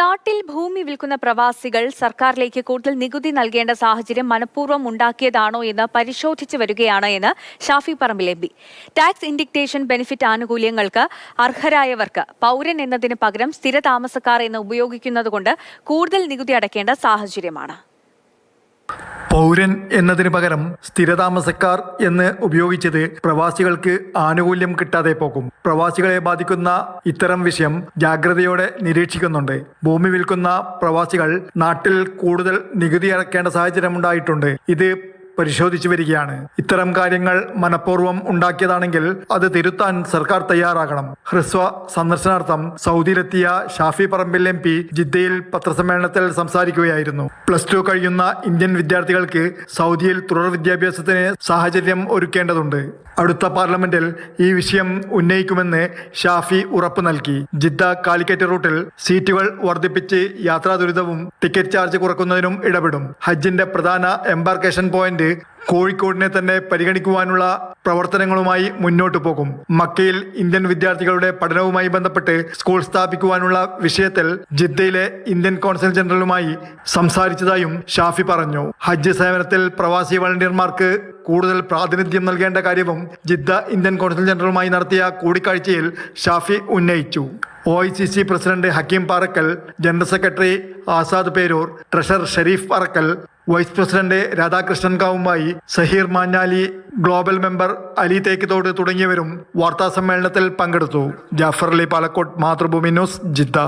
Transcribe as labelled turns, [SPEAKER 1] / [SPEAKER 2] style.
[SPEAKER 1] നാട്ടിൽ ഭൂമി വിൽക്കുന്ന പ്രവാസികൾ സർക്കാരിലേക്ക് കൂടുതൽ നികുതി നൽകേണ്ട സാഹചര്യം മനഃപൂർവം ഉണ്ടാക്കിയതാണോ എന്ന് പരിശോധിച്ചു വരികയാണ് എന്ന് Shafi Parambil M P. Tax indication benefit ആനുകൂല്യങ്ങൾക്ക് അർഹരായവർക്ക് പൗരൻ എന്നതിന് പകരം സ്ഥിരതാമസക്കാർ എന്ന് ഉപയോഗിക്കുന്നതുകൊണ്ട് കൂടുതൽ നികുതി അടയ്ക്കേണ്ട സാഹചര്യമാണ്.
[SPEAKER 2] പൗരൻ എന്നതിന് പകരം സ്ഥിരതാമസക്കാർ എന്ന് ഉപയോഗിച്ചത് പ്രവാസികൾക്ക് ആനുകൂല്യം കിട്ടാതെ പോകും. പ്രവാസികളെ ബാധിക്കുന്ന ഇത്തരം വിഷയം ജാഗ്രതയോടെ നിരീക്ഷിക്കുന്നുണ്ട്. ഭൂമി വിൽക്കുന്ന പ്രവാസികൾ നാട്ടിൽ കൂടുതൽ നികുതി അടക്കേണ്ട സാഹചര്യം ഉണ്ടായിട്ടുണ്ട് ഇത് പരിശോധിച്ചു വരികയാണ്. ഇത്തരം കാര്യങ്ങൾ മനഃപൂർവം ഉണ്ടാക്കിയതാണെങ്കിൽ അത് തിരുത്താൻ സർക്കാർ തയ്യാറാകണം. ഹ്രസ്വ സന്ദർശനാർത്ഥം സൗദിയിലെത്തിയ ഷാഫി പറമ്പിൽ എം പി ജിദ്ദയിൽ പത്രസമ്മേളനത്തിൽ സംസാരിക്കുകയായിരുന്നു. പ്ലസ് ടു കഴിയുന്ന ഇന്ത്യൻ വിദ്യാർത്ഥികൾക്ക് സൗദിയിൽ തുടർ വിദ്യാഭ്യാസത്തിന് സാഹചര്യം ഒരുക്കേണ്ടതുണ്ട്. അടുത്ത പാർലമെന്റിൽ ഈ വിഷയം ഉന്നയിക്കുമെന്ന് ഷാഫി ഉറപ്പു നൽകി. ജിദ്ദ കാലിക്കറ്റ് റൂട്ടിൽ സീറ്റുകൾ വർദ്ധിപ്പിച്ച് യാത്രാ ദുരിതവും ടിക്കറ്റ് ചാർജ് കുറക്കുന്നതിനും ഇടപെടും. ഹജ്ജിന്റെ പ്രധാന എംബാർക്കേഷൻ പോയിന്റ് കോഴിക്കോടിനെ തന്നെ പരിഗണിക്കുവാനുള്ള പ്രവർത്തനങ്ങളുമായി മുന്നോട്ടു പോകും. മക്കയിൽ ഇന്ത്യൻ വിദ്യാർത്ഥികളുടെ പഠനവുമായി ബന്ധപ്പെട്ട് സ്കൂൾ സ്ഥാപിക്കുവാനുള്ള വിഷയത്തിൽ ജിദ്ദയിലെ ഇന്ത്യൻ കോൺസൽ ജനറലുമായി സംസാരിച്ചതായും ഷാഫി പറഞ്ഞു. ഹജ്ജ് സേവനത്തിൽ പ്രവാസി വളണ്ടിയർമാർക്ക് കൂടുതൽ പ്രാതിനിധ്യം നൽകേണ്ട കാര്യവും ജിദ്ദ ഇന്ത്യൻ കോൺസൽ ജനറലുമായി നടത്തിയ കൂടിക്കാഴ്ചയിൽ ഷാഫി ഉന്നയിച്ചു. O I C C president Hakeem Parakkal general secretary Azad Perur treasurer Sharif Parakkal vice president Radhakrishnan Kavumayi Saheer Manjali global member Ali Thekkithode തുടങ്ങിയവരും വാർത്താ സമ്മേളനത്തിൽ പങ്കെടുത്തു. Jafar Ali Balakot Mathrubhumi news Jeddah.